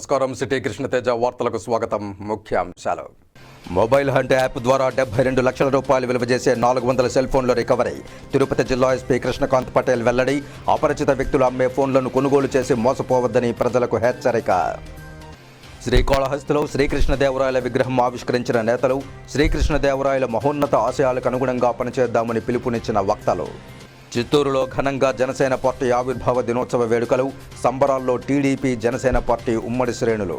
నమస్కారం. సిటీ కృష్ణతేజ వార్తలకు స్వాగతం. ముఖ్యాంశాలు మొబైల్ హంట్ యాప్ ద్వారా డెబ్బై రెండు లక్షల రూపాయలు విలువ చేసే నాలుగు వందల సెల్ ఫోన్ల రికవరీ. తిరుపతి జిల్లా ఎస్పీ కృష్ణకాంత్ పటేల్ వెల్లడి అపరిచిత వ్యక్తులు అమ్మే ఫోన్లను కొనుగోలు చేసి మోసపోవద్దని ప్రజలకు హెచ్చరిక. శ్రీకాళహస్తిలో శ్రీకృష్ణదేవరాయల విగ్రహం ఆవిష్కరించిన నేతలు శ్రీకృష్ణదేవరాయల మహోన్నత ఆశయాలకు అనుగుణంగా పనిచేద్దామని పిలుపునిచ్చిన వక్తలు. చిత్తూరులో ఘనంగా జనసేన పార్టీ ఆవిర్భావ దినోత్సవ వేడుకలు సంబరాల్లో టీడీపీ జనసేన పార్టీ ఉమ్మడి శ్రేణులు.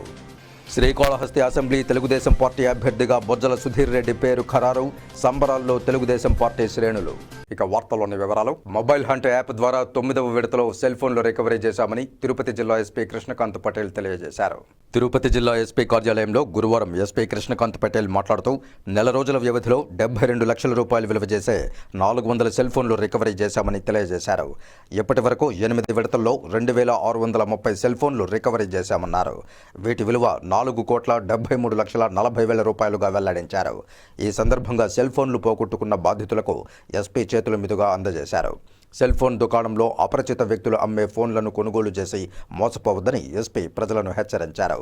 శ్రీకాళహస్తి అసెంబ్లీ తెలుగుదేశం పార్టీ అభ్యర్థిగా బొజ్జల సుధీర్ రెడ్డి పేరు ఖరారు సంబరాల్లో తెలుగుదేశం పార్టీ శ్రేణులు. ఇక వార్తల్లోని వివరాలు మొబైల్ హంట్ యాప్ ద్వారా తొమ్మిదవ విడతలో సెల్ ఫోన్లు రికవరీ చేశామని తిరుపతి జిల్లా ఎస్పీ కృష్ణకాంత్ పటేల్ తెలియజేశారు. తిరుపతి జిల్లా ఎస్పీ కార్యాలయంలో గురువారం ఎస్పీ కృష్ణకాంత్ పటేల్ మాట్లాడుతూ నెల రోజుల వ్యవధిలో డెబ్బై రెండు లక్షల రూపాయలు విలువ చేసే నాలుగు వందల సెల్ ఫోన్లు రికవరీ చేశామని తెలియజేశారు. ఇప్పటి వరకు ఎనిమిది విడతల్లో రెండు వేల ఆరు వందల ముప్పై సెల్ ఫోన్లు రికవరీ చేశామన్నారు. వీటి విలువ నాలుగు కోట్ల డెబ్బై మూడు లక్షల నలభై వేల రూపాయలుగా వెల్లడించారు. ఈ సందర్భంగా సెల్ ఫోన్లు పోగొట్టుకున్న బాధితులకు ఎస్పీ చేతుల మీదుగా అందజేశారు. సెల్ ఫోన్ దుకాణంలో అపరిచిత వ్యక్తులు అమ్మే ఫోన్లను కొనుగోలు చేసి మోసపోవద్దని ఎస్పీ ప్రజలను హెచ్చరించారు.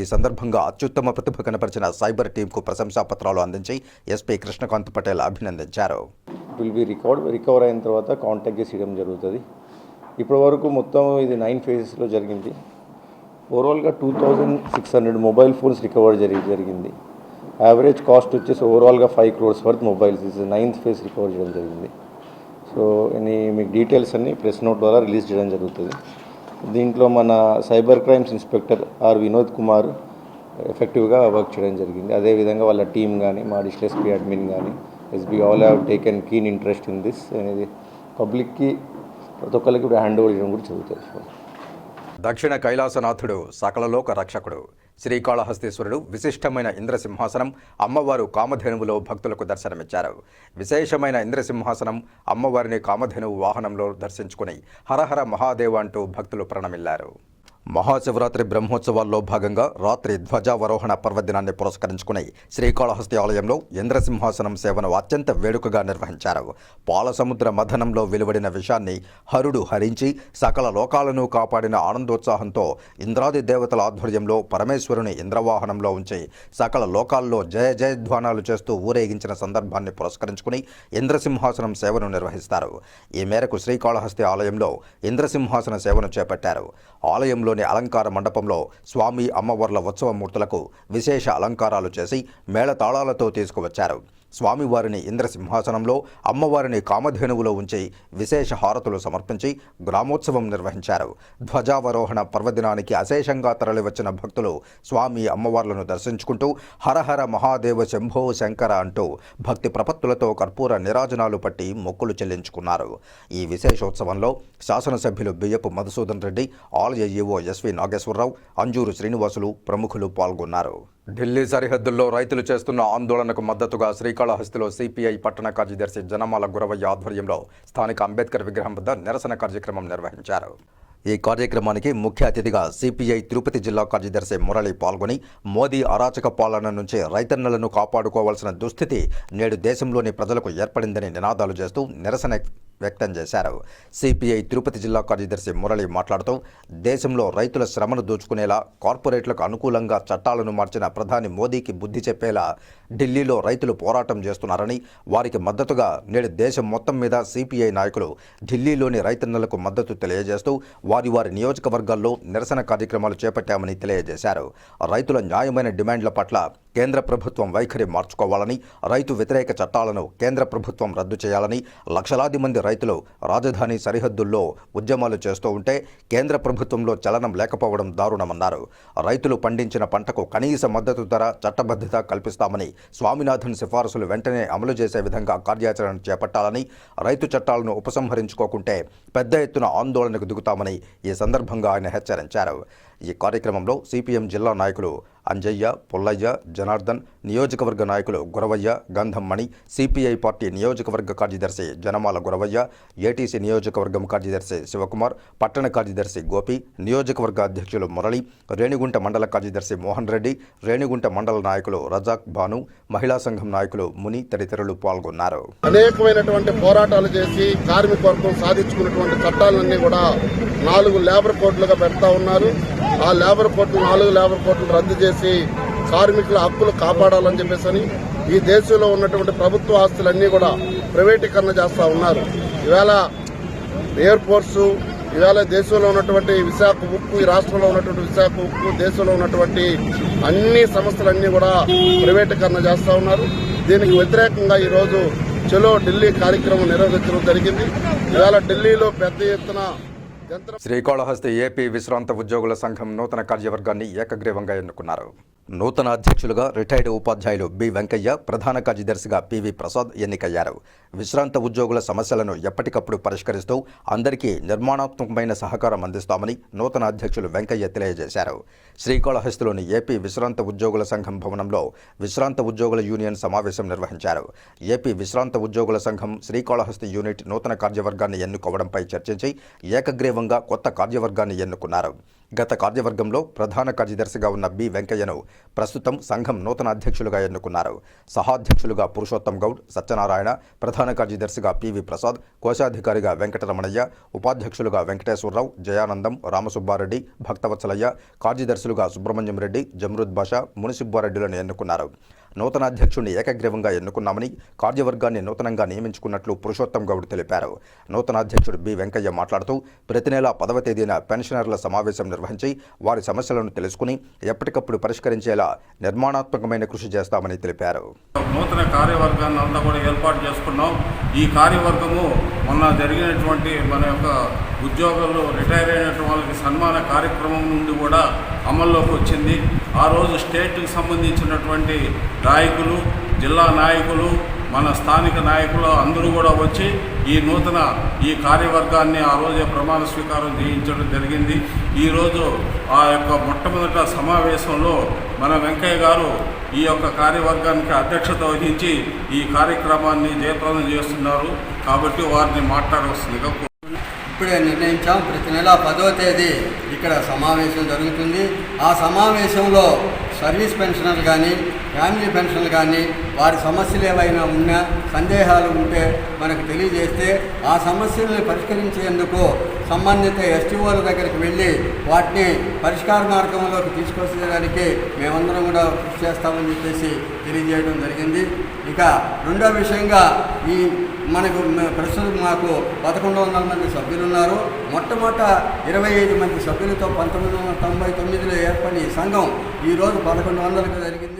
ఈ సందర్భంగా అత్యుత్తమ ప్రతిభ కనపరిచిన సైబర్ టీంకు ప్రశంసా పత్రాలు అందించి ఎస్పీ కృష్ణకాంత్ పటేల్ అభినందించారు. విల్ బి రికార్డ్ రికవర్ అయిన తర్వాత కాంటాక్ట్ చేసి ఇవ్వడం జరుగుతుంది. ఇప్పటి వరకు మొత్తం ఇది నైన్ ఫేజెస్లో జరిగింది. ఓవరాల్గా two thousand six hundred mobile phones recover జరిగి జరిగింది. యావరేజ్ కాస్ట్ వచ్చేసి ఓవరాల్గా ఫైవ్ క్రోర్స్ వర్త్ మొబైల్స్ ఇది నైన్త్ ఫేజ్ రికవర్ చేయడం జరిగింది. సో ఎనీ మీకు డీటెయిల్స్ అన్ని ప్రెస్ నోట్ ద్వారా రిలీజ్ చేయడం జరుగుతుంది. దీంట్లో మన cyber crimes inspector R Vinod Kumar ఎఫెక్టివ్గా వర్క్ చేయడం జరిగింది. అదేవిధంగా వాళ్ళ టీం కానీ మా డిస్ట్రిక్ట్ ఎస్పీ అడ్మిన్ కానీ SB all have taken keen interest in this అనేది పబ్లిక్కి ప్రతి ఒక్కరికి ఇప్పుడు హ్యాండ్ ఓవర్ చేయడం కూడా జరుగుతుంది. దక్షిణ కైలాసనాథుడు సకలలోక రక్షకుడు. శ్రీకాళహస్తీశ్వరుడు విశిష్టమైన ఇంద్రసింహాసనం అమ్మవారు కామధేనువులో భక్తులకు దర్శనమిచ్చారు. విశేషమైన ఇంద్రసింహాసనం అమ్మవారిని కామధేనువు వాహనంలో దర్శించుకుని హరహర మహాదేవ అంటూ భక్తులు ప్రణమిల్లారు. మహాశివరాత్రి బ్రహ్మోత్సవాల్లో భాగంగా రాత్రి ధ్వజావరోహణ పర్వదినాన్ని పురస్కరించుకుని శ్రీకాళహస్తి ఆలయంలో ఇంద్రసింహాసనం సేవను అత్యంత వేడుకగా నిర్వహించారు. పాలసముద్ర మథనంలో వెలువడిన విషాన్ని హరుడు హరించి సకల లోకాలను కాపాడిన ఆనందోత్సాహంతో ఇంద్రాది దేవతల ఆధ్వర్యంలో పరమేశ్వరుని ఇంద్రవాహనంలో ఉంచి సకల లోకాల్లో జయ జయధ్వానాలు చేస్తూ ఊరేగించిన సందర్భాన్ని పురస్కరించుకుని ఇంద్రసింహాసనం సేవను నిర్వహిస్తారు. ఈ మేరకు శ్రీకాళహస్తి ఆలయంలో ఇంద్రసింహాసన సేవను చేపట్టారు. ఆలయంలో ఆలయంలోని అలంకార మండపంలో స్వామి అమ్మవార్ల ఉత్సవమూర్తులకు విశేష అలంకారాలు చేసి మేళతాళాలతో తీసుకువచ్చారు. స్వామివారిని ఇంద్రసింహాసనంలో అమ్మవారిని కామధేనువులో ఉంచి విశేష హారతులు సమర్పించి గ్రామోత్సవం నిర్వహించారు. ధ్వజావరోహణ పర్వదినానికి అశేషంగా తరలివచ్చిన భక్తులు స్వామి అమ్మవార్లను దర్శించుకుంటూ హరహర మహాదేవ శంభో శంకర అంటూ భక్తి ప్రపత్తులతో కర్పూర నిరాజనాలు పట్టి మొక్కులు చెల్లించుకున్నారు. ఈ విశేషోత్సవంలో శాసనసభ్యులు బియ్యపు మధుసూదన్ రెడ్డి ఆలయ ఈవో ఎస్వి నాగేశ్వరరావు అంజూరు శ్రీనివాసులు ప్రముఖులు పాల్గొన్నారు. ఢిల్లీ సరిహద్దుల్లో రైతులు చేస్తున్న ఆందోళనకు మద్దతుగా శ్రీకాళహస్తిలో సిపిఐ పట్టణ కార్యదర్శి జనమాల గురవయ్య ఆధ్వర్యంలో స్థానిక అంబేద్కర్ విగ్రహం వద్ద నిరసన కార్యక్రమం నిర్వహించారు. ఈ కార్యక్రమానికి ముఖ్య అతిథిగా సిపిఐ తిరుపతి జిల్లా కార్యదర్శి మురళి పాల్గొని మోదీ అరాచక పాలన నుంచి రైతన్నలను కాపాడుకోవాల్సిన దుస్థితి నేడు దేశంలోని ప్రజలకు ఏర్పడిందని నినాదాలు చేస్తూ నిరసన వ్యక్తం చేశారు. సిపిఐ తిరుపతి జిల్లా కార్యదర్శి మురళి మాట్లాడుతూ దేశంలో రైతుల శ్రమను దోచుకునేలా కార్పొరేట్లకు అనుకూలంగా చట్టాలను మార్చిన ప్రధాని మోదీకి బుద్ధి చెప్పేలా ఢిల్లీలో రైతులు పోరాటం చేస్తున్నారని వారికి మద్దతుగా నేడు దేశం మొత్తం మీద సిపిఐ నాయకులు ఢిల్లీలోని రైతన్నలకు మద్దతు తెలియజేస్తూ వారి వారి నియోజకవర్గాల్లో నిరసన కార్యక్రమాలు చేపట్టామని తెలియజేశారు. రైతుల న్యాయమైన డిమాండ్ల పట్ల కేంద్ర ప్రభుత్వం వైఖరి మార్చుకోవాలని రైతు వ్యతిరేక చట్టాలను కేంద్ర ప్రభుత్వం రద్దు చేయాలని లక్షలాది మంది రైతులు రాజధాని సరిహద్దుల్లో ఉద్యమాలు చేస్తూ ఉంటే కేంద్ర ప్రభుత్వంలో చలనం లేకపోవడం దారుణమన్నారు. రైతులు పండించిన పంటకు కనీస మద్దతు ధర చట్టబద్ధత కల్పిస్తామని స్వామినాథన్ సిఫారసులు వెంటనే అమలు చేసే విధంగా కార్యాచరణ చేపట్టాలని రైతు చట్టాలను ఉపసంహరించుకోకుంటే పెద్ద ఎత్తున ఆందోళనకు దిగుతామని ఈ సందర్భంగా ఆయన హెచ్చరించారు. ఈ కార్యక్రమంలో సిపిఎం జిల్లా నాయకులు అంజయ్య పుల్లయ్య జనార్దన్ నియోజకవర్గ నాయకులు గురవయ్య గంధమ్మణి సిపిఐ పార్టీ నియోజకవర్గ కార్యదర్శి జనమాల గురవయ్య ఏటీసీ నియోజకవర్గం కార్యదర్శి శివకుమార్ పట్టణ కార్యదర్శి గోపి నియోజకవర్గ అధ్యక్షులు మురళి రేణిగుంట మండల కార్యదర్శి మోహన్ రెడ్డి రేణిగుంట మండల నాయకులు రజాక్ భాను మహిళా సంఘం నాయకులు ముని తదితరులు పాల్గొన్నారు. అనేకమైనటువంటి పోరాటాలు చేసి కార్మిక వర్గం సాధించుకున్నటువంటి చట్టాలన్నీ కూడా నాలుగు లేబర్ కోడ్లుగా పెడతా ఉన్నారు. ఆ లేబర్ కోర్టు నాలుగు లేబర్ కోర్టులు రద్దు చేసి కార్మికుల హక్కులు కాపాడాలని చెప్పేసి ఈ దేశంలో ఉన్నటువంటి ప్రభుత్వ ఆస్తులన్నీ కూడా ప్రైవేటీకరణ చేస్తా ఉన్నారు. ఈవేళ ఎయిర్ ఫోర్సు ఈవేళ దేశంలో ఉన్నటువంటి విశాఖ ఉక్కు ఈ రాష్ట్రంలో ఉన్నటువంటి విశాఖ ఉక్కు దేశంలో ఉన్నటువంటి అన్ని సంస్థలన్నీ కూడా ప్రైవేటీకరణ చేస్తా ఉన్నారు. దీనికి వ్యతిరేకంగా ఈరోజు చలో ఢిల్లీ కార్యక్రమం నిర్వహించడం జరిగింది. ఇవాళ ఢిల్లీలో పెద్ద ఎత్తున శ్రీకాళహస్తి ఏపీ విశ్రాంత ఉద్యోగుల సంఘం నూతన కార్యవర్గాన్ని ఏకగ్రీవంగా ఎన్నుకున్నారు. నూతన అధ్యక్షులుగా రిటైర్డ్ ఉపాధ్యాయులు బి వెంకయ్య ప్రధాన కార్యదర్శిగా పివి ప్రసాద్ ఎన్నికయ్యారు. విశ్రాంత ఉద్యోగుల సమస్యలను ఎప్పటికప్పుడు పరిష్కరిస్తూ అందరికీ నిర్మాణాత్మకమైన సహకారం అందిస్తామని నూతన అధ్యక్షులు వెంకయ్య తెలియజేశారు. శ్రీకాళహస్తిలోని ఏపీ విశ్రాంత ఉద్యోగుల సంఘం భవనంలో విశ్రాంత ఉద్యోగుల యూనియన్ సమావేశం నిర్వహించారు. ఏపీ విశ్రాంత ఉద్యోగుల సంఘం శ్రీకాళహస్తి యూనిట్ నూతన కార్యవర్గాన్ని ఎన్నుకోవడంపై చర్చించి ఏకగ్రీవంగా కొత్త కార్యవర్గాన్ని ఎన్నుకున్నారు. గత కార్యవర్గంలో ప్రధాన కార్యదర్శిగా ఉన్న బి వెంకయ్యను ప్రస్తుతం సంఘం నూతన అధ్యక్షులుగా ఎన్నుకున్నారు. సహాధ్యక్షులుగా పురుషోత్తం గౌడ్ సత్యనారాయణ ప్రధాన కార్యదర్శిగా పివి ప్రసాద్ కోశాధికారిగా వెంకటరమణయ్య ఉపాధ్యక్షులుగా వెంకటేశ్వరరావు జయానందం రామసుబ్బారెడ్డి భక్తవత్సలయ్య కార్యదర్శులుగా సుబ్రహ్మణ్యం రెడ్డి జమరుద్ బాషా మునిసిబ్బారెడ్డిలను ఎన్నుకున్నారు. నూతన అధ్యక్షుడిని ఏకగ్రీవంగా ఎన్నుకున్నామని కార్యవర్గాన్ని నూతనంగా నియమించుకున్నట్లు పురుషోత్తం గౌడ్ తెలిపారు. నూతన అధ్యక్షుడు బి. వెంకయ్య మాట్లాడుతూ ప్రతి నెల పదవ తేదీన పెన్షనర్ల సమావేశం నిర్వహించి వారి సమస్యలను తెలుసుకుని ఎప్పటికప్పుడు పరిష్కరించేలా నిర్మాణాత్మకమైన కృషి చేస్తామని తెలిపారు. నూతన కార్యవర్గాన్ని అంతా కూడా ఏర్పాటు చేసుకున్నాం. ఈ కార్యవర్గము మొన్న జరిగినటువంటి మన యొక్క ఉద్యోగులు రిటైర్ అయినటువంటి వాళ్ళకి సన్మాన కార్యక్రమం నుండి కూడా అమల్లోకి వచ్చింది. ఆ రోజు స్టేట్కి సంబంధించినటువంటి నాయకులు జిల్లా నాయకులు మన స్థానిక నాయకులు అందరూ కూడా వచ్చి ఈ నూతన ఈ కార్యవర్గాన్ని ఆ రోజే ప్రమాణ స్వీకారం చేయించడం జరిగింది. ఈరోజు ఆ యొక్క మొట్టమొదట సమావేశంలో మన వెంకయ్య గారు ఈ యొక్క కార్యవర్గానికి అధ్యక్షత వహించి ఈ కార్యక్రమాన్ని జయప్రదం చేస్తున్నారు. కాబట్టి వారిని మాట్లాడవలసిందిగా ఇప్పుడే నిర్ణయించాం. ప్రతి నెల పదో తేదీ ఇక్కడ సమావేశం జరుగుతుంది. ఆ సమావేశంలో సర్వీస్ పెన్షనర్లు కానీ ఫ్యామిలీ పెన్షన్లు కానీ వారి సమస్యలు ఏవైనా ఉన్నా సందేహాలు ఉంటే మనకు తెలియజేస్తే ఆ సమస్యల్ని పరిష్కరించేందుకు సంబంధిత ఎస్టీఓల దగ్గరికి వెళ్ళి వాటిని పరిష్కార మార్గంలోకి తీసుకొచ్చేదానికి మేమందరం కూడా కృషి చేస్తామని చెప్పేసి తెలియజేయడం జరిగింది. ఇక రెండో విషయంగా ఈ మనకు ప్రస్తుతం మాకు పదకొండు వందల మంది సభ్యులు ఉన్నారు మొట్టమొదట ఇరవై ఐదు మంది సభ్యులతో పంతొమ్మిది వందల తొంభై తొమ్మిదిలో ఏర్పడిన ఈ సంఘం ఈరోజు పదకొండు వందలకు జరిగింది.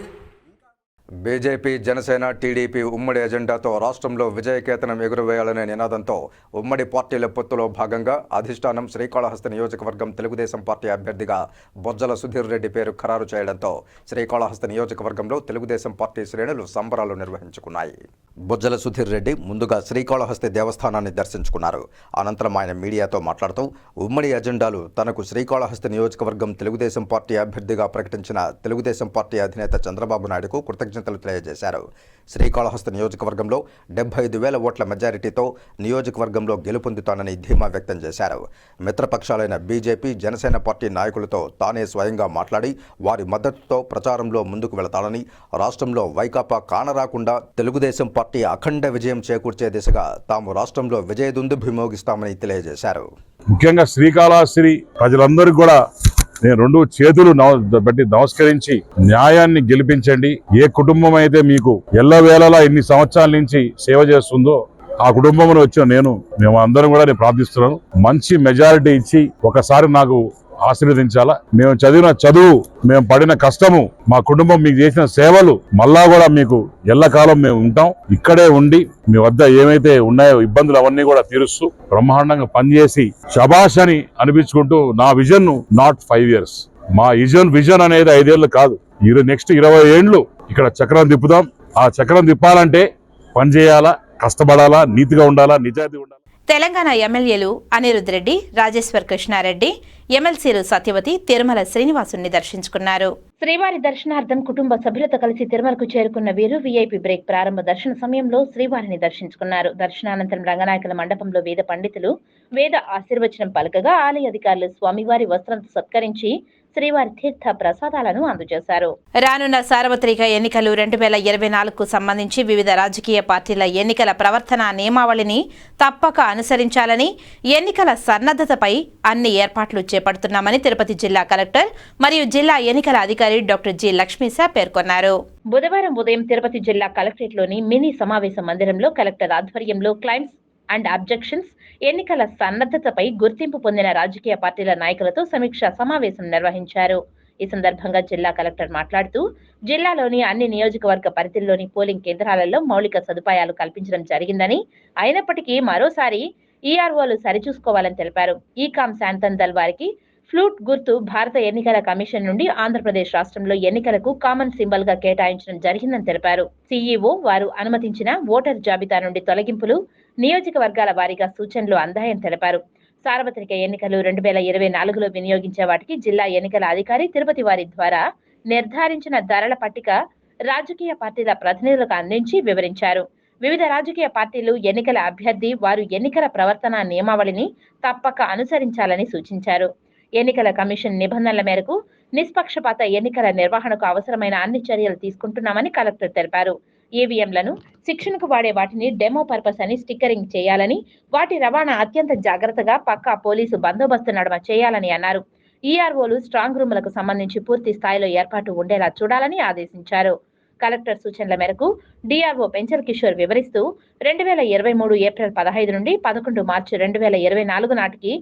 బీజేపీ జనసేన టీడీపీ ఉమ్మడి ఎజెండాతో రాష్ట్రంలో విజయకేతనం ఎగురవేయాలనే నినాదంతో ఉమ్మడి పార్టీల పొత్తులో భాగంగా అధిష్టానం శ్రీకాళహస్తి నియోజకవర్గం తెలుగుదేశం పార్టీ అభ్యర్థిగా బొజ్జల సుధీర్ రెడ్డి పేరు ఖరారు చేయడంతో శ్రీకాళహస్తి నియోజకవర్గంలో తెలుగుదేశం పార్టీ శ్రేణులు సంబరాలు నిర్వహించుకున్నాయి. బొజ్జల సుధీర్ రెడ్డి ముందుగా శ్రీకాళహస్తి దేవస్థానాన్ని దర్శించుకున్నారు. అనంతరం ఆయన మీడియాతో మాట్లాడుతూ ఉమ్మడి ఎజెండాలు తనకు శ్రీకాళహస్తి నియోజకవర్గం తెలుగుదేశం పార్టీ అభ్యర్థిగా ప్రకటించిన తెలుగుదేశం పార్టీ అధినేత చంద్రబాబు నాయుడుకు కృతజ్ఞతలు తెలియజేశారు. శ్రీకాళహస్తి నియోజకవర్గంలో డెబ్బై ఐదు వేల ఓట్ల మెజారిటీతో నియోజకవర్గంలో గెలుపొందుతానని ధీమా వ్యక్తం చేశారు. మిత్రపక్షాలైన బీజేపీ జనసేన పార్టీ నాయకులతో తానే స్వయంగా మాట్లాడి వారి మద్దతుతో ప్రచారంలో ముందుకు వెళతానని రాష్ట్రంలో వైకాపా కానరాకుండా తెలుగుదేశం పార్టీ అఖండ విజయం చేకూర్చే దిశగా తాము రాష్ట్రంలో విజయదుందు భిమోగిస్తామని తెలియజేశారు. ముఖ్యంగా శ్రీకాళహస్తి ప్రజలందరికీ కూడా నేను రెండు చేతులు నమ- బట్టి నమస్కరించి న్యాయాన్ని గెలిపించండి. ఏ కుటుంబం అయితే మీకు ఎల్లవేళలా ఇన్ని సంవత్సరాల నుంచి సేవ చేస్తుందో ఆ కుటుంబంలో వచ్చిన నేను మేము అందరం కూడా నేను ప్రార్థిస్తున్నాను. మంచి మెజారిటీ ఇచ్చి ఒకసారి నాకు ఆశీర్వదించాలా? మేము చదివిన చదువు మేము పడిన కష్టము మా కుటుంబం మీకు చేసిన సేవలు మళ్ళా కూడా మీకు ఎల్లకాలం మేము ఉంటాం. ఇక్కడే ఉండి మీ వద్ద ఏమైతే ఉన్నాయో ఇబ్బందులు అవన్నీ కూడా తీరుస్తూ బ్రహ్మాండంగా పనిచేసి శబాష్ అని అనిపించుకుంటూ నా విజన్ నాట్ ఫైవ్ ఇయర్స్ మా విజన్ విజన్ అనేది ఐదేళ్ళు కాదు. ఇరు నెక్స్ట్ ఇరవై ఏండ్లు ఇక్కడ చక్రం తిప్పుదాం. ఆ చక్రం తిప్పాలంటే పని చేయాలా కష్టపడాలా నీతిగా ఉండాలా నిజాయితీ ఉండాలి? తెలంగాణ ఎమ్మెల్యేలు అనిరుద్ రెడ్డి రాజేశ్వర్ కృష్ణారెడ్డి ఎమ్మెల్సీలు సత్యవతి తిరుమల శ్రీనివాసుని దర్శించుకున్నారు. శ్రీవారి దర్శనార్థం కుటుంబ సభ్యులతో కలిసి తిరుమలకు చేరుకున్న వీరు వీఐపీ బ్రేక్ ప్రారంభ దర్శన సమయంలో శ్రీవారిని దర్శించుకున్నారు. దర్శనానంతరం రంగనాయకుల మండపంలో వేద పండితులు వేద ఆశీర్వచనం పలకగా ఆలయ అధికారులు స్వామివారి వస్త్రంతో సత్కరించి శ్రీవారి తీర్థ ప్రసాదాలను అందజేశారు. రానున్న సార్వత్రిక ఎన్నికలు రెండు వేల ఇరవై నాలుగుకు సంబంధించి వివిధ రాజకీయ పార్టీల ఎన్నికల ప్రవర్తన నియమావళిని తప్పక అనుసరించాలని ఎన్నికల సన్నద్ధతపై అన్ని ఏర్పాట్లు చేపడుతున్నామని తిరుపతి జిల్లా కలెక్టర్ మరియు జిల్లా ఎన్నికల అధికారి డాక్టర్ జి లక్ష్మీశా పేర్కొన్నారు. బుధవారం ఉదయం తిరుపతి జిల్లా కలెక్టరేట్లోని మినీ సమావేశ మందిరంలో కలెక్టర్ ఆధ్వర్యంలో క్లైమ్స్ అండ్ అబ్జెక్షన్స్ ఎన్నికల సన్నద్ధతపై గుర్తింపు పొందిన రాజకీయ పార్టీల నాయకులతో సమీక్ష సమావేశం నిర్వహించారు. ఈ సందర్భంగా జిల్లా కలెక్టర్ మాట్లాడుతూ జిల్లాలోని అన్ని నియోజకవర్గ పరిధిలోని పోలింగ్ కేంద్రాలలో మౌలిక సదుపాయాలు కల్పించడం జరిగిందని అయినప్పటికీ మరోసారి ఈఆర్ఓలు సరిచూసుకోవాలని తెలిపారు. ఈ కామ్ శాంతన్ దల్ వారికి ఫ్లూట్ గుర్తు భారత ఎన్నికల కమిషన్ నుండి ఆంధ్రప్రదేశ్ రాష్ట్రంలో ఎన్నికలకు కామన్ సింబల్గా కేటాయించడం జరిగిందని తెలిపారు. సీఈఓ వారు అనుమతించిన ఓటర్ జాబితా నుండి తొలగింపులు నియోజకవర్గాల వారీగా సూచనలు అందాయని తెలిపారు. సార్వత్రిక ఎన్నికలు రెండు వేల ఇరవై నాలుగులో వినియోగించే వాటికి జిల్లా ఎన్నికల అధికారి తిరుపతి వారి ద్వారా నిర్ధారించిన ధరల పట్టిక రాజకీయ పార్టీల ప్రతినిధులకు అందించి వివరించారు. వివిధ రాజకీయ పార్టీలు ఎన్నికల అభ్యర్థి వారు ఎన్నికల ప్రవర్తన నియమావళిని తప్పక అనుసరించాలని సూచించారు. ఎన్నికల కమిషన్ నిబంధనల మేరకు నిష్పక్షపాత ఎన్నికల నిర్వహణకు అవసరమైన అన్ని చర్యలు తీసుకుంటున్నామని కలెక్టర్ తెలిపారు. ఈవీఎంలను శిక్షణకు వాడే వాటిని డెమో పర్పస్ అని స్టిక్కరింగ్ చేయాలని వాటి రవాణా అత్యంత జాగ్రత్తగా పక్కా పోలీసు బందోబస్తు నడమ చేయాలని అన్నారు. ఈఆర్ఓలు స్ట్రాంగ్ రూములకు సంబంధించి పూర్తి స్థాయిలో ఏర్పాటు ఉండేలా చూడాలని ఆదేశించారు. కలెక్టర్ సూచనల మేరకు డిఆర్ఓ పెంచల్ కిషోర్ వివరిస్తూ రెండు వేల ఇరవై మూడు ఏప్రిల్ పదహైదు నుండి పదకొండు మార్చి రెండు వేల ఇరవై నాలుగు నాటికి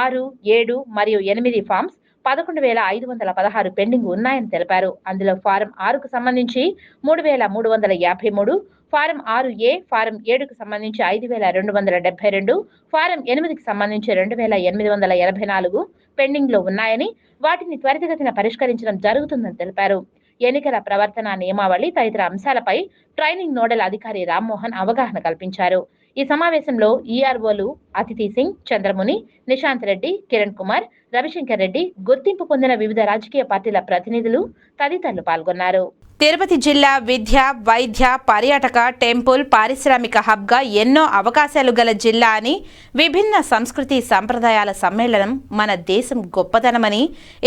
ఆరు ఏడు మరియు ఎనిమిది ఫామ్స్ పదకొండు వేల ఐదు వందల పదహారు పెండింగ్ ఉన్నాయని తెలిపారు. అందులో ఫారం ఆరుకు సంబంధించి మూడు వేల మూడు వందల యాభై మూడు ఫారం ఆరు ఏ ఫారం ఏడుకు సంబంధించి ఐదు వేల రెండు వందల డెబ్బై రెండు ఫారం ఎనిమిదికి సంబంధించి రెండు వేల ఎనిమిది వందల ఎనభై నాలుగు పెండింగ్లో ఉన్నాయని వాటిని త్వరితగతిన పరిష్కరించడం జరుగుతుందని తెలిపారు. ఎన్నికల ప్రవర్తన నియమావళి తదితర అంశాలపై ట్రైనింగ్ నోడల్ అధికారి రామ్మోహన్ అవగాహన కల్పించారు. ఈ సమావేశంలో ఈఆర్ఓలు అతిథి సింగ్ చంద్రముని నిశాంత్ రెడ్డి కిరణ్ కుమార్ రవిశంకర్ రెడ్డి గుర్తింపు పొందిన వివిధ రాజకీయ పార్టీల ప్రతినిధులు తదితరులు పాల్గొన్నారు. తిరుపతి జిల్లా విద్య వైద్య పర్యాటక టెంపుల్ పారిశ్రామిక హబ్గా ఎన్నో అవకాశాలు గల జిల్లా అని విభిన్న సంస్కృతి సంప్రదాయాల సమ్మేళనం మన దేశం గొప్పతనమని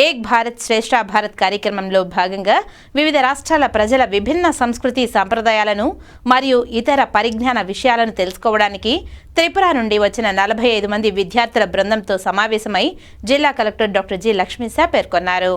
ఏక్ భారత్ శ్రేష్ఠ భారత్ కార్యక్రమంలో భాగంగా వివిధ రాష్ట్రాల ప్రజల విభిన్న సంస్కృతి సంప్రదాయాలను మరియు ఇతర పరిజ్ఞాన విషయాలను తెలుసుకోవడానికి త్రిపుర నుండి వచ్చిన నలభై ఐదు మంది విద్యార్థుల బృందంతో సమావేశమై జిల్లా కలెక్టర్ డాక్టర్ జి లక్ష్మీశా పేర్కొన్నారు.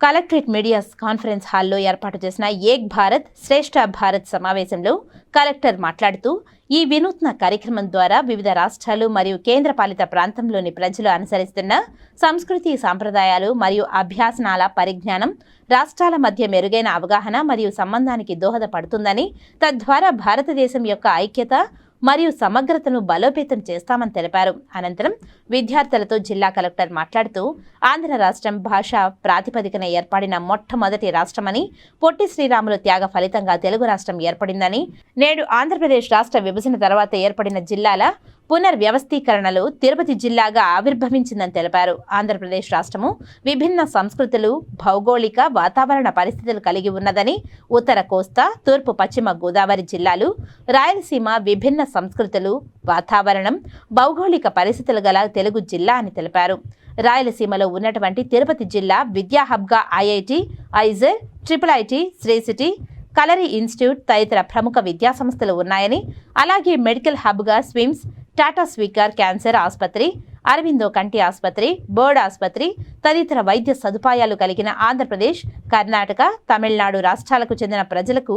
కలెక్టరేట్ మీడియా కాన్ఫరెన్స్ హాల్లో ఏర్పాటు చేసిన ఏక్ భారత్ శ్రేష్ఠ భారత్ సమావేశంలో కలెక్టర్ మాట్లాడుతూ ఈ వినూత్న కార్యక్రమం ద్వారా వివిధ రాష్ట్రాలు మరియు కేంద్రపాలిత ప్రాంతంలోని ప్రజలు అనుసరిస్తున్న సంస్కృతి సాంప్రదాయాలు మరియు అభ్యాసనాల పరిజ్ఞానం రాష్ట్రాల మధ్య మెరుగైన అవగాహన మరియు సంబంధానికి దోహదపడుతుందని తద్వారా భారతదేశం యొక్క ఐక్యత మరియు సమగ్రతను బలోపేతం చేస్తామని తెలిపారు. అనంతరం విద్యార్థులతో జిల్లా కలెక్టర్ మాట్లాడుతూ ఆంధ్ర రాష్ట్రం భాష ప్రాతిపదికన ఏర్పడిన మొట్టమొదటి రాష్ట్రమని పొట్టి శ్రీరాములు త్యాగ ఫలితంగా తెలుగు రాష్ట్రం ఏర్పడిందని నేడు ఆంధ్రప్రదేశ్ రాష్ట్ర విభజన తర్వాత ఏర్పడిన జిల్లాల పునర్వ్యవస్థీకరణలో తిరుపతి జిల్లాగా ఆవిర్భవించిందని తెలిపారు. ఆంధ్రప్రదేశ్ రాష్ట్రము విభిన్న సంస్కృతులు భౌగోళిక వాతావరణ పరిస్థితులు కలిగి ఉన్నదని ఉత్తర కోస్తా తూర్పు పశ్చిమ గోదావరి జిల్లాలు రాయలసీమ విభిన్న సంస్కృతులు వాతావరణం భౌగోళిక పరిస్థితులు గల తెలుగు జిల్లా అని తెలిపారు. రాయలసీమలో ఉన్నటువంటి తిరుపతి జిల్లా విద్యా హబ్గా IIT IISER triple IT Sri City culinary institute తదితర ప్రముఖ విద్యాసంస్థలు ఉన్నాయని అలాగే మెడికల్ హబ్గా స్విమ్స్ టాటా స్వీకర్ క్యాన్సర్ ఆసుపత్రి అరవిందో కంటి ఆసుపత్రి బర్డ్ ఆసుపత్రి తదితర వైద్య సదుపాయాలు కలిగిన ఆంధ్రప్రదేశ్ కర్ణాటక తమిళనాడు రాష్ట్రాలకు చెందిన ప్రజలకు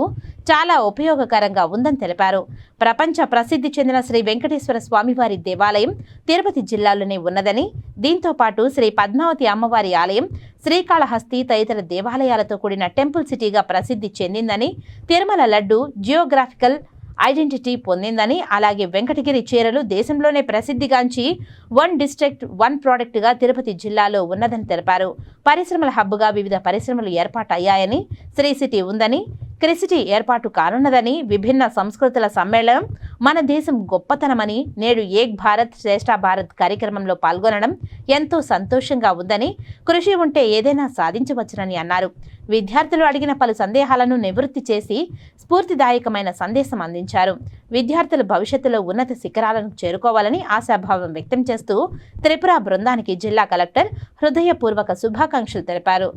చాలా ఉపయోగకరంగా ఉందని తెలిపారు. ప్రపంచ ప్రసిద్ధి చెందిన శ్రీ వెంకటేశ్వర స్వామివారి దేవాలయం తిరుపతి జిల్లాలోనే ఉన్నదని దీంతో పాటు శ్రీ పద్మావతి అమ్మవారి ఆలయం శ్రీకాళహస్తి తదితర దేవాలయాలతో కూడిన టెంపుల్ సిటీగా ప్రసిద్ధి చెందిందని తిరుమల లడ్డు జియోగ్రాఫికల్ ఐడెంటిటీ పొందిందని అలాగే వెంకటగిరి చీరలు దేశంలోనే ప్రసిద్ధిగాంచి వన్ డిస్ట్రిక్ట్ వన్ ప్రోడక్ట్గా తిరుపతి జిల్లాలో ఉన్నదని తెలిపారు. పరిశ్రమల హబ్గా వివిధ పరిశ్రమలు ఏర్పాటయ్యాయని శ్రీ సిటీ ఉందని క్రిసిటీ ఏర్పాటు కానున్నదని విభిన్న సంస్కృతుల సమ్మేళనం మన దేశం గొప్పతనమని నేడు ఏక్ భారత్ శ్రేష్ఠ భారత్ కార్యక్రమంలో పాల్గొనడం ఎంతో సంతోషంగా ఉందని కృషి ఉంటే ఏదైనా సాధించవచ్చునని అన్నారు. విద్యార్థులు అడిగిన పలు సందేహాలను నివృత్తి చేసి స్ఫూర్తిదాయకమైన సందేశం అందించారు. విద్యార్థులు భవిష్యత్తులో ఉన్నత శిఖరాలను చేరుకోవాలని ఆశాభావం వ్యక్తం చేస్తూ త్రిపుర బృందానికి జిల్లా కలెక్టర్ హృదయపూర్వక శుభాకాంక్షలు తెలిపారు.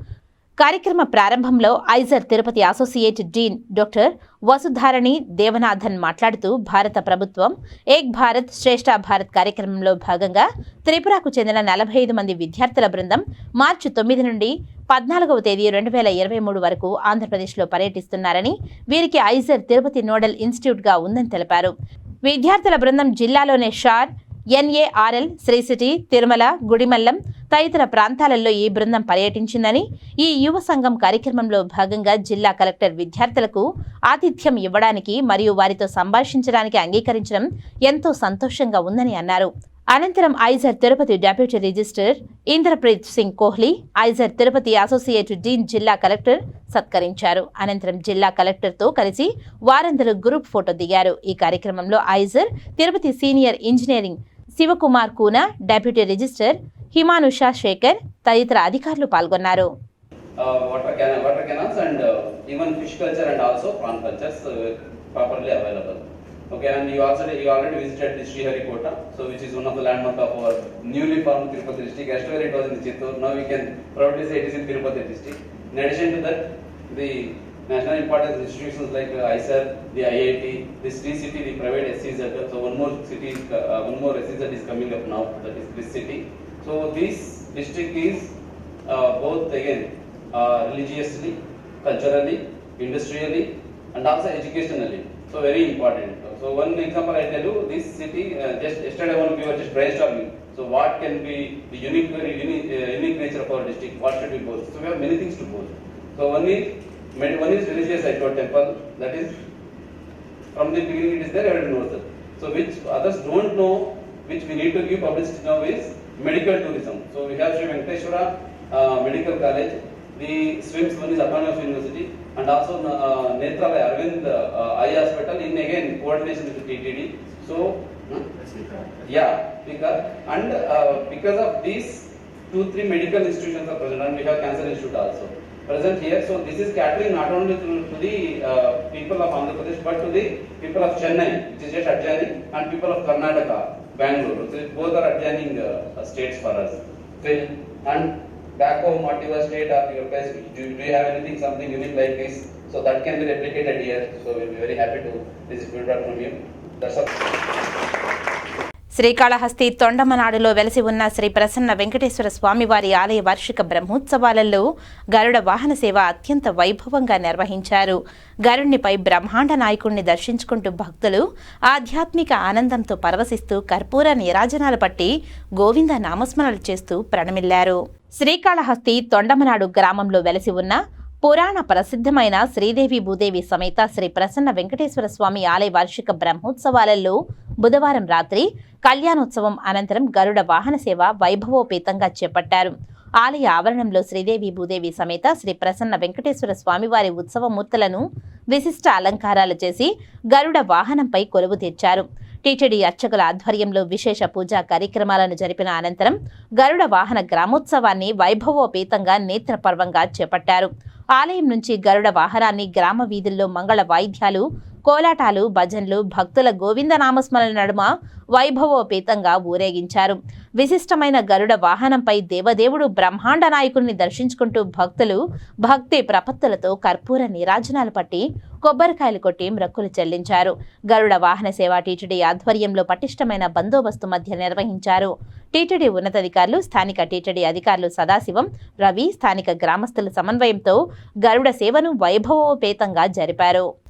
కార్యక్రమ ప్రారంభంలో IISER Tirupati associate dean doctor Vasudharani Devanathan మాట్లాడుతూ భారత ప్రభుత్వం ఏక్ భారత్ శ్రేష్ఠ భారత్ కార్యక్రమంలో భాగంగా త్రిపురకు చెందిన నలభై ఐదు మంది విద్యార్థుల బృందం మార్చి తొమ్మిది నుండి పద్నాలుగవ తేదీ రెండు వేల ఇరవై మూడు వరకు ఆంధ్రప్రదేశ్లో పర్యటిస్తున్నారని వీరికి ఐజర్ తిరుపతి నోడల్ ఇన్స్టిట్యూట్గా ఉందని తెలిపారు. విద్యార్థుల బృందం జిల్లాలోనే SHAR NARL Sri City Tirumala Gudimallam తదితర ప్రాంతాలలో ఈ బృందం పర్యటించిందని ఈ యువ సంఘం కార్యక్రమంలో భాగంగా జిల్లా కలెక్టర్ విద్యార్థులకు ఆతిథ్యం ఇవ్వడానికి మరియు వారితో సంభాషించడానికి అంగీకరించడం ఎంతో సంతోషంగా ఉందని అన్నారు. అనంతరం IISER Tirupati deputy register Indrapreet Singh Kohli IISER Tirupati associate dean జిల్లా కలెక్టర్ సత్కరించారు. అనంతరం జిల్లా కలెక్టర్తో కలిసి వారందరూ గ్రూప్ ఫోటో దిగారు. ఈ కార్యక్రమంలో IISER Tirupati senior engineering Sivakumar Koona deputy register Himanusha Sekhar తదితర అధికారులు పాల్గొన్నారు uh, water can water canals and uh, even fish culture and also prawn cultures. Okay, and you also you already visited the Sriharikota, so which is one of the landmark of our newly formed Tirupati district. Yesterday it was in the Chittor, now we can proudly say it is in Tirupati district. In addition to that, the national importance institutions like uh, ISER, the IIT, the Sri City, the private SEZ, so one more city, is, uh, one more SEZ is coming up now, that is this city. So this district is uh, both again uh, religiously, culturally, industrially, and also educationally. So very important. So one example I tell you, this city uh, just yesterday one we were just brainstorming. So what can be the unique, unique, uh, unique nature of our district? What should we boast? So we have many things to boast. So one is one is religious I told temple. That is from the beginning it is there, everyone knows that. So which others don't know, which we need to give publicity now is medical tourism. So we have Sri Venkateshwara uh, Medical College, the SWIMS one is Autonomous University, and also uh, Netralaya Arvind uh, Eye Hospital in again coordination with the TTD. So, huh? yeah, because and uh, because of these two three medical institutions are present, and we have Cancer Institute also present here. So this is catering not only to, to the uh, people of Andhra Pradesh, but to the people of Chennai, which is just adjoining, and people of Karnataka, Bangalore. So both are adjoining uh, states for us. Okay. And back home, whatever state or your place, do, do you have anything, something unique like this? So that can be replicated here. So we'll be very happy to receive feedback from you. That's all. Srikalahasti తొండమనాడులో వెలసి ఉన్న శ్రీ ప్రసన్న వెంకటేశ్వర స్వామివారి ఆలయ వార్షిక బ్రహ్మోత్సవాలలో గరుడ వాహన సేవ అత్యంత వైభవంగా నిర్వహించారు. గరుడినిపై బ్రహ్మాండ నాయకుణ్ణి దర్శించుకుంటూ భక్తులు ఆధ్యాత్మిక ఆనందంతో పరవశిస్తూ కర్పూర నీరాజనాలు పట్టి గోవింద నామస్మరణలు చేస్తూ ప్రణమిల్లారు. శ్రీకాళహస్తి తొండమనాడు గ్రామంలో వెలసి ఉన్న పురాణ ప్రసిద్ధమైన శ్రీదేవి భూదేవి సమేత శ్రీ ప్రసన్న వెంకటేశ్వర స్వామి ఆలయ వార్షిక బ్రహ్మోత్సవాలలో బుధవారం రాత్రి కళ్యాణోత్సవం అనంతరం గరుడ వాహన సేవ వైభవోపేతంగా చేపట్టారు. ఆలయ ఆవరణంలో శ్రీదేవి భూదేవి సమేత శ్రీ ప్రసన్న వెంకటేశ్వర స్వామివారి ఉత్సవమూర్తులను విశిష్ట అలంకారాలు చేసి గరుడ వాహనంపై కొలువు తీర్చారు. టీటీడీ అర్చకుల ఆధ్వర్యంలో విశేష పూజా కార్యక్రమాలను జరిపిన అనంతరం గరుడ వాహన గ్రామోత్సవాన్ని వైభవోపేతంగా నేత్రపర్వంగా చేపట్టారు. ఆలయం నుంచి గరుడ వాహనాన్ని గ్రామ వీధుల్లో మంగళ వాయిద్యాలు కోలాటాలు భజన్లు భక్తుల గోవింద నామస్మరణ నడుమ వైభవోపేతంగా ఊరేగించారు. విశిష్టమైన గరుడ వాహనంపై దేవదేవుడు బ్రహ్మాండ నాయకుడిని దర్శించుకుంటూ భక్తులు భక్తి ప్రపత్తులతో కర్పూర నీరాజనాలు పట్టి కొబ్బరికాయలు కొట్టి మ్రక్కులు చెల్లించారు. గరుడ వాహన సేవ టీటీడీ ఆధ్వర్యంలో పటిష్టమైన బందోబస్తు మధ్య నిర్వహించారు. టీటీడీ ఉన్నతాధికారులు స్థానిక టీటీడీ అధికారులు సదాశివం రవి స్థానిక గ్రామస్తుల సమన్వయంతో గరుడ సేవను వైభవోపేతంగా జరిపారు.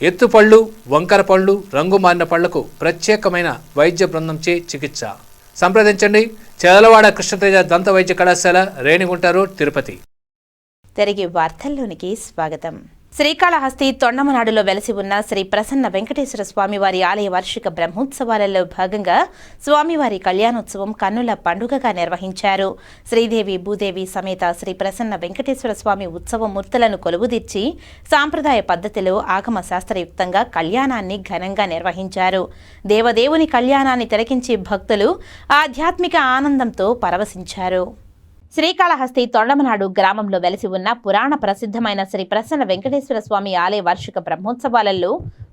ఎత్తుపళ్ళు వంకర పళ్ళు రంగు మారిన పళ్ళకు ప్రత్యేకమైన వైద్య బృందంచే చికిత్స. సంప్రదించండి. చెదలవాడ కృష్ణతేజ దంత వైద్య కళాశాల రేణిగుంటారు తిరుపతి. తిరిగి వార్తల్లోనికి స్వాగతం. శ్రీకాళహస్తి తొండమనాడులో వెలసి ఉన్న శ్రీ ప్రసన్న వెంకటేశ్వర స్వామివారి ఆలయ వార్షిక బ్రహ్మోత్సవాలలో భాగంగా స్వామివారి కళ్యాణోత్సవం కన్నుల పండుగగా నిర్వహించారు. శ్రీదేవి భూదేవి సమేత శ్రీ ప్రసన్న వెంకటేశ్వర స్వామి ఉత్సవ మూర్తులను కొలువుదీర్చి సాంప్రదాయ పద్ధతిలో ఆగమ శాస్త్రయుక్తంగా కళ్యాణాన్ని ఘనంగా నిర్వహించారు. దేవదేవుని కళ్యాణాన్ని తిలకించి భక్తులు ఆధ్యాత్మిక ఆనందంతో పరవశించారు. శ్రీకాళహస్తి తొండమనాడు గ్రామంలో వెలసి ఉన్న పురాణ ప్రసిద్ధమైన శ్రీ ప్రసన్న వెంకటేశ్వర స్వామి ఆలయ వార్షిక బ్రహ్మోత్సవాలలో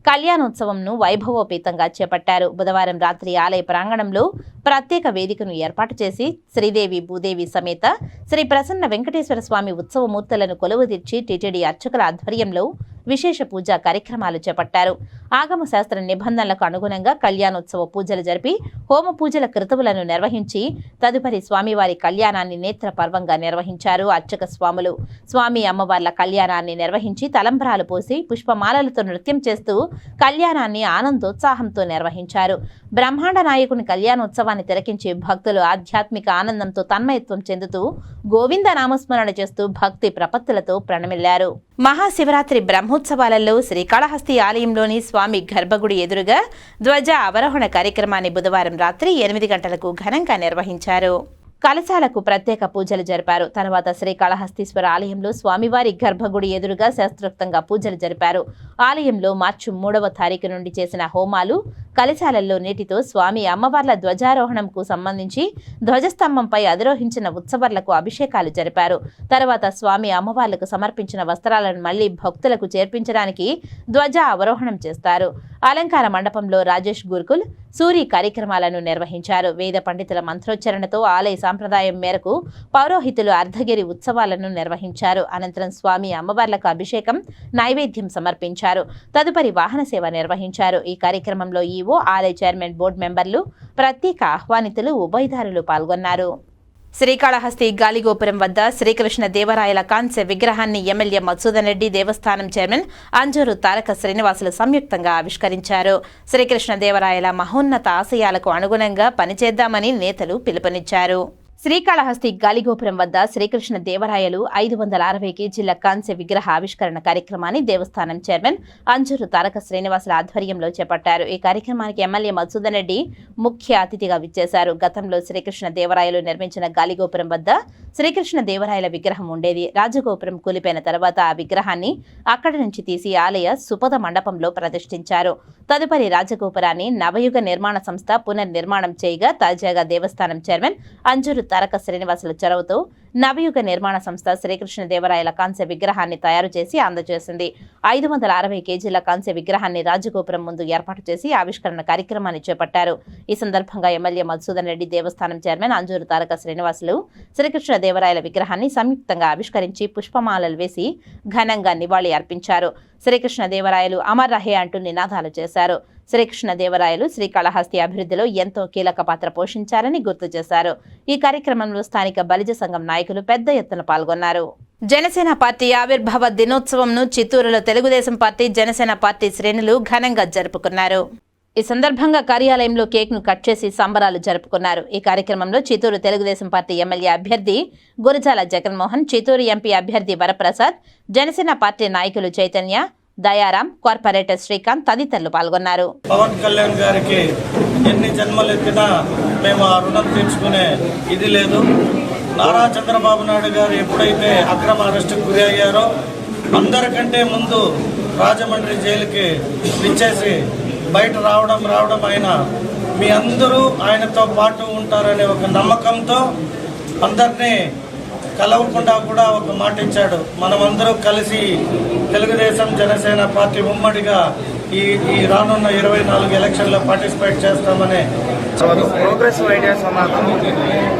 కళ్యాణోత్సవంను వైభవోపేతంగా చేపట్టారు. బుధవారం రాత్రి ఆలయ ప్రాంగణంలో ప్రత్యేక వేదికను ఏర్పాటు చేసి శ్రీదేవి భూదేవి సమేత శ్రీ ప్రసన్న వెంకటేశ్వర స్వామి ఉత్సవమూర్తులను కొలువుదీర్చి టీటీడీ అర్చకుల ఆధ్వర్యంలో విశేష పూజా కార్యక్రమాలు చేపట్టారు. ఆగమ శాస్త్ర నిబంధనలకు అనుగుణంగా కళ్యాణోత్సవ పూజలు జరిపి హోమ పూజల కృతువులను నిర్వహించి తదుపరి స్వామివారి కళ్యాణాన్ని నేత్ర పర్వంగా నిర్వహించారు అర్చక స్వాములు. స్వామి అమ్మవార్ల కళ్యాణాన్ని నిర్వహించి తలంబ్రాలు పోసి పుష్పమాలలతో నృత్యం చేస్తూ కళ్యాణాన్ని ఆనందోత్సాహంతో నిర్వహించారు. బ్రహ్మాండ నాయకుని కళ్యాణోత్సవాన్ని తిలకించి భక్తులు ఆధ్యాత్మిక ఆనందంతో తన్మయత్వం చెందుతూ గోవింద నామస్మరణ చేస్తూ భక్తి ప్రపత్తులతో ప్రణమిల్లారు. మహాశివరాత్రి బ్రహ్మోత్సవాలలో శ్రీకాళహస్తి ఆలయంలోని స్వామి గర్భగుడి ఎదురుగా ధ్వజ అవరోహణ కార్యక్రమాన్ని బుధవారం రాత్రి ఎనిమిది గంటలకు ఘనంగా నిర్వహించారు. కలశాలకు ప్రత్యేక పూజలు జరిపారు. తర్వాత శ్రీకాళహస్తీశ్వర ఆలయంలో స్వామివారి గర్భగుడి ఎదురుగా శాస్త్రోక్తంగా పూజలు జరిపారు. ఆలయంలో మార్చి మూడవ తారీఖు నుండి చేసిన హోమాలు కలశాలల్లో నీటితో స్వామి అమ్మవార్ల ధ్వజారోహణంకు సంబంధించి ధ్వజస్తంభంపై అధిరోహించిన ఉత్సవర్లకు అభిషేకాలు జరిపారు. తర్వాత స్వామి అమ్మవార్లకు సమర్పించిన వస్త్రాలను మళ్ళీ భక్తులకు చేర్పించడానికి ధ్వజ అవరోహణం చేస్తారు. అలంకార మండపంలో రాజేష్ గురుకుల్ సూరి కార్యక్రమాలను నిర్వహించారు. వేద పండితుల మంత్రోచ్చరణతో ఆలయ సాంప్రదాయం మేరకు పౌరోహితులు అర్ధగిరి ఉత్సవాలను నిర్వహించారు. అనంతరం స్వామి అమ్మవార్లకు అభిషేకం నైవేద్యం సమర్పించారు. తదుపరి వాహన సేవ నిర్వహించారు. ఈ కార్యక్రమంలో ఈవో ఆలయ చైర్మన్ బోర్డు మెంబర్లు ప్రత్యేక ఆహ్వానితులు ఉభయదారులు పాల్గొన్నారు. శ్రీకాళహస్తి గాలిగోపురం వద్ద శ్రీకృష్ణ దేవరాయల కాంస్య విగ్రహాన్ని ఎమ్మెల్యే మధుసూదన్ రెడ్డి దేవస్థానం చైర్మన్ అంజూరు తారక శ్రీనివాసులు సంయుక్తంగా ఆవిష్కరించారు. శ్రీకృష్ణ దేవరాయల మహోన్నత ఆశయాలకు అనుగుణంగా పనిచేద్దామని నేతలు పిలుపునిచ్చారు. శ్రీకాళహస్తి గాలిగోపురం వద్ద శ్రీకృష్ణ దేవరాయలు ఐదు వందల అరవై కేజీల కాంస్య విగ్రహ ఆవిష్కరణ కార్యక్రమాన్ని దేవస్థానం చైర్మన్ అంజూరు తారక శ్రీనివాసుల ఆధ్వర్యంలో చేపట్టారు. ఈ కార్యక్రమానికి ఎమ్మెల్యే మధుసూదన్ రెడ్డి ముఖ్య అతిథిగా విచ్చేశారు. గతంలో శ్రీకృష్ణ దేవరాయలు నిర్మించిన గాలిగోపురం వద్ద శ్రీకృష్ణ దేవరాయల విగ్రహం ఉండేది. రాజగోపురం కూలిపోయిన తర్వాత ఆ విగ్రహాన్ని అక్కడి నుంచి తీసి ఆలయ సుపద మండపంలో ప్రతిష్ఠించారు. తదుపరి రాజగోపురాన్ని నవయుగ నిర్మాణ సంస్థ పునర్నిర్మాణం చేయగా తాజాగా దేవస్థానం చైర్మన్ అంజూరు తారక శ్రీనివాసుల చొరవతో నవయుగ నిర్మాణ సంస్థ శ్రీకృష్ణ దేవరాయల కాంస్య విగ్రహాన్ని తయారు చేసి అందజేసింది. ఐదు వందల అరవై కేజీల కాంస్య విగ్రహాన్ని రాజగోపురం ముందు ఏర్పాటు చేసి ఆవిష్కరణ కార్యక్రమాన్ని చేపట్టారు. ఈ సందర్భంగా ఎమ్మెల్యే మధుసూదన్ రెడ్డి దేవస్థానం చైర్మన్ అంజూరు తారక శ్రీనివాసులు శ్రీకృష్ణ దేవరాయల విగ్రహాన్ని సంయుక్తంగా ఆవిష్కరించి పుష్పమాలలు వేసి ఘనంగా నివాళి అర్పించారు. శ్రీకృష్ణ దేవరాయలు అమర్ రహే అంటూ నినాదాలు చేశారు. శ్రీకృష్ణ దేవరాయలు శ్రీకాళహస్తి అభివృద్ధిలో ఎంతో కీలక పాత్ర పోషించారని గుర్తు చేశారు. ఈ కార్యక్రమంలో స్థానిక బలిజ సంఘం నాయకులు పెద్ద ఎత్తున పాల్గొన్నారు. జనసేన పార్టీ ఆవిర్భావ దినోత్సవంను చిత్తూరులో తెలుగుదేశం పార్టీ జనసేన పార్టీ శ్రేణులు ఘనంగా జరుపుకున్నారు. ఈ సందర్భంగా కార్యాలయంలో కేక్ను కట్ చేసి సంబరాలు జరుపుకున్నారు. ఈ కార్యక్రమంలో చిత్తూరు తెలుగుదేశం పార్టీ ఎమ్మెల్యే అభ్యర్థి గురజాల జగన్మోహన్ చిత్తూరు ఎంపీ అభ్యర్థి వరప్రసాద్ జనసేన పార్టీ నాయకులు చైతన్య దయారాం కార్పొరేటర్ శ్రీకాంత్ తదితరులు పాల్గొన్నారు. పవన్ కళ్యాణ్ గారికి ఎన్ని జన్మలు ఎత్తినా మేము ఆ రుణం తీర్చుకునే ఇది లేదు. నారా చంద్రబాబు నాయుడు గారు ఎప్పుడైతే అక్రమ అరెస్టుకు గురి అయ్యారో అందరికంటే ముందు రాజమండ్రి జైలుకి విచ్చేసి బయట రావడం రావడం ఆయన మీ అందరూ ఆయనతో పాటు ఉంటారనే ఒక నమ్మకంతో అందరినీ కలవకుండా కూడా ఒక మాట ఇచ్చాడు. మనమందరం కలిసి తెలుగుదేశం జనసేన పార్టీ ఉమ్మడిగా ఈ ఈ రానున్న ఇరవై నాలుగు ఎలక్షన్లో పార్టిసిపేట్ చేస్తామని ప్రోగ్రెసివ్ ఐడియాస్ ఉన్నాను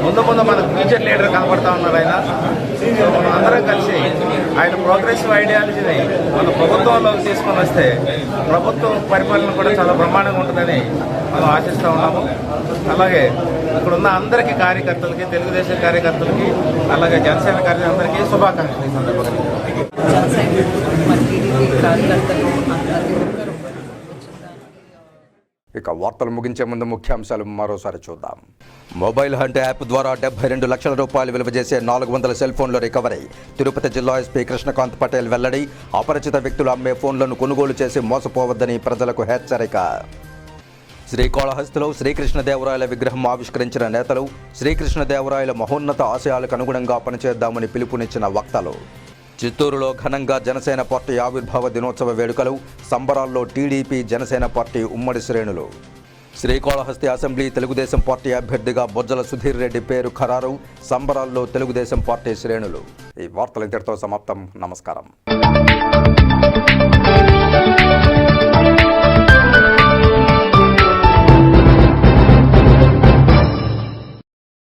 ముందు ముందు మన ఫ్యూచర్ లీడర్ కనబడతా ఉన్నారు ఆయన. అందరం కలిసి ఆయన ప్రోగ్రెసివ్ ఐడియాలజీని మన ప్రభుత్వంలోకి తీసుకొని వస్తే ప్రభుత్వ పరిపాలన కూడా చాలా బ్రహ్మాండంగా ఉంటుందని మనం ఆశిస్తూ ఉన్నాము. అలాగే ఇక్కడ ఉన్న అందరికీ కార్యకర్తలకి తెలుగుదేశం కార్యకర్తలకి అలాగే జనసేన కార్యకర్తలకి శుభాకాంక్షలు ఈ సందర్భంగా. ఇక వార్తలు ముగించే ముందు ముఖ్యాంశాలు మరోసారి చూద్దాం. మొబైల్ హంట్ యాప్ ద్వారా డెబ్బై రెండు లక్షల రూపాయలు విలువ చేసే నాలుగు వందల సెల్ ఫోన్లు రికవరీ తిరుపతి జిల్లా ఎస్పీ కృష్ణకాంత్ పటేల్ వెల్లడి అపరిచిత వ్యక్తులు అమ్మే ఫోన్లను కొనుగోలు చేసి మోసపోవద్దని ప్రజలకు హెచ్చరిక. శ్రీకాళహస్తిలో శ్రీకృష్ణదేవరాయల విగ్రహం ఆవిష్కరించిన నేతలు శ్రీకృష్ణదేవరాయల మహోన్నత ఆశయాలకు అనుగుణంగా పనిచేద్దామని పిలుపునిచ్చిన వక్తలు. చిత్తూరులో ఘనంగా జనసేన పార్టీ ఆవిర్భావ దినోత్సవ వేడుకలు సంబరాల్లో టీడీపీ జనసేన పార్టీ ఉమ్మడి శ్రేణులు. శ్రీకాళహస్తి అసెంబ్లీ తెలుగుదేశం పార్టీ అభ్యర్థిగా బొజ్జల సుధీర్ రెడ్డి పేరు ఖరారు సంబరాల్లో తెలుగుదేశం పార్టీ శ్రేణులు. ఈ వార్తలు ఇంతటితో సమాప్తం. నమస్కారం.